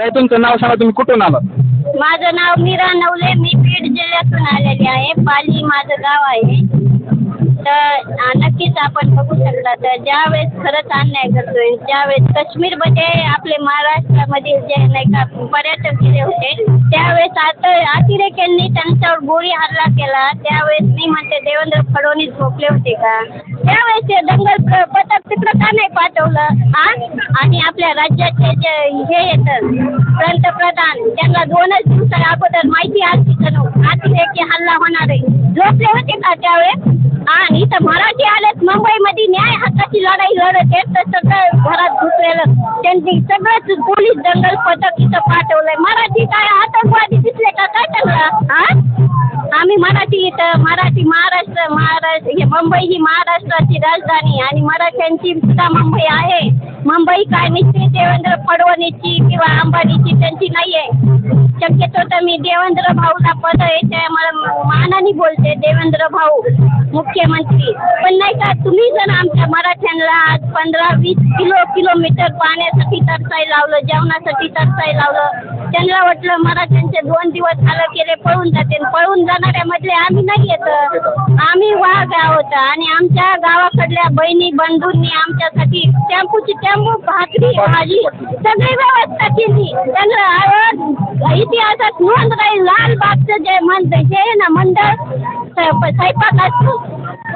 ताई तुमचं नाव सांगा तुम्ही कुठून आलात? माझं नाव मीरा नवले मी बीड जिल्ह्यातून आलेली आहे. पाली माझं गाव आहे. तर नक्कीच आपण बघू शकता. तर ज्यावेळेस खरंच अन्याय करतोय ज्यावेळेस काश्मीरमध्ये आपले महाराष्ट्रामधील जे नाही का पर्यटक गेले होते त्यावेळेस आता अतिरेक्यांनी त्यांच्यावर गोळी हल्ला केला. त्यावेळेस मी म्हणते देवेंद्र फडणवीस झोपले होते का? त्यावेळेस ते दंगल प्र- पथक तिकडं का नाही पाठवलं? हा? आणि आपल्या राज्याचे जे हे येतं पंतप्रधान त्यांना दोनच दिवसा अगोदर माहिती आली का नव्हती अतिरेकी हल्ला होणार. आहे झोपले होते का त्यावेळेस? आणि इथं मराठी आलेत मुंबईमध्ये न्याय हक्काची लढाई लढत आहेत तर सगळं दुसऱ्याला त्यांनी सगळंच पोलीस दंगल पथक इथं पाठवलंय. मराठी काय आतंकवादी दिसले का? काय त्यांना? हा? आम्ही मराठी इथं मराठी महाराष्ट्र महाराष्ट्र हे मुंबई ही महाराष्ट्राची राजधानी आणि मराठ्यांची सुद्धा मुंबई आहे. मुंबई काय निश्चित देवेंद्र फडणवीसची किंवा अंबानीची त्यांची नाही आहे शक्यतो तर मी देवेंद्र भाऊला पद आहे मला मानाने बोलते देवेंद्र भाऊ मुख्यमंत्री. पण नाही का तुम्ही जर आमच्या मराठ्यांना आज पंधरा वीस किलो किलोमीटर पाण्यासाठी तरसाय लावलं जेवणासाठी तरसाय लावलं त्यांना वाटलं मराठ्यांचे दोन दिवस झालं केले पळून जाते पळून जाणार जाणाऱ्यामधले आम्ही नाही येत. आम्ही वाघ आहोत आणि आमच्या गावाकडल्या बहिणी बंधूंनी आमच्यासाठी टेम्पूची टेम्पू भाकरी भाजी सगळी व्यवस्था केली. त्यांना इतिहासात नोंद राहील लालबागचं जे मन जे आहे ना मंडळ स्वयंपाक असतो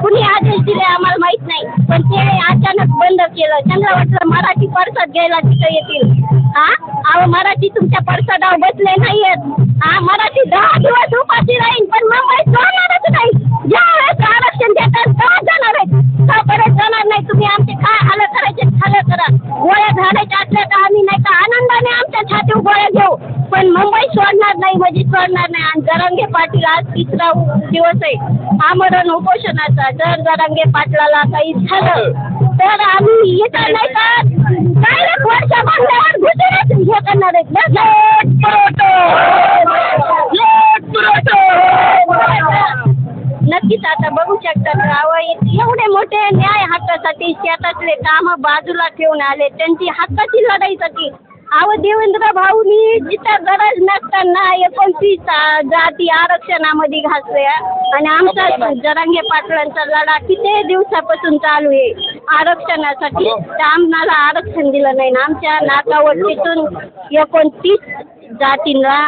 कुणी आदेश दिले आम्हाला माहीत नाही. पण ते अचानक बंद केलं. त्यांना वाटलं मराठी परसाद घ्यायला तिथं येतील. हा अहो मराठी तुमच्या परसादावर बसले नाहीयेत. हा मराठी दहा दिवस उपाशी राहील पण मुंबईत जाणारच नाही. ज्यावेळेस आरक्षण देतात तेव्हा जाणार आहेत. परत जाणार नाही तुम्ही. आमचे काय हाल करायचे हाल करा. गोळ्या झाडायच्या असल्या तर आम्ही नाही का आनंदाने आमच्या छातीवर गोळ्या घेऊ. पण मुंबई सोडणार नाही म्हणजे सोडणार नाही. आणि जरांगे पाटील आज तिसरा दिवस आहे. आमरण उपोषणाचा जर जरांगे पाटलाला काही झालं. तर आम्ही इथं नाही का डायरेक्ट वर्षा बांधल्यावर घुसूनच हे करणार आहेत. नक्कीच आता बघू शकतात अहो इथे एवढे मोठे न्याय हक्कासाठी शेतातले काम बाजूला ठेवून आले. त्यांची हक्काची लढाईसाठी अहो देवेंद्र भाऊनी जिथं गरज नसताना एकोणतीस आ, जाती आरक्षणामध्ये घासल्या आणि आमचा जरांगे पाटलांचा लढा किती दिवसापासून चालू आहे? आरक्षणासाठी. तर आम्हाला आरक्षण दिलं नाही ना. आमच्या नाकावर तिथून एकोणतीस जातींना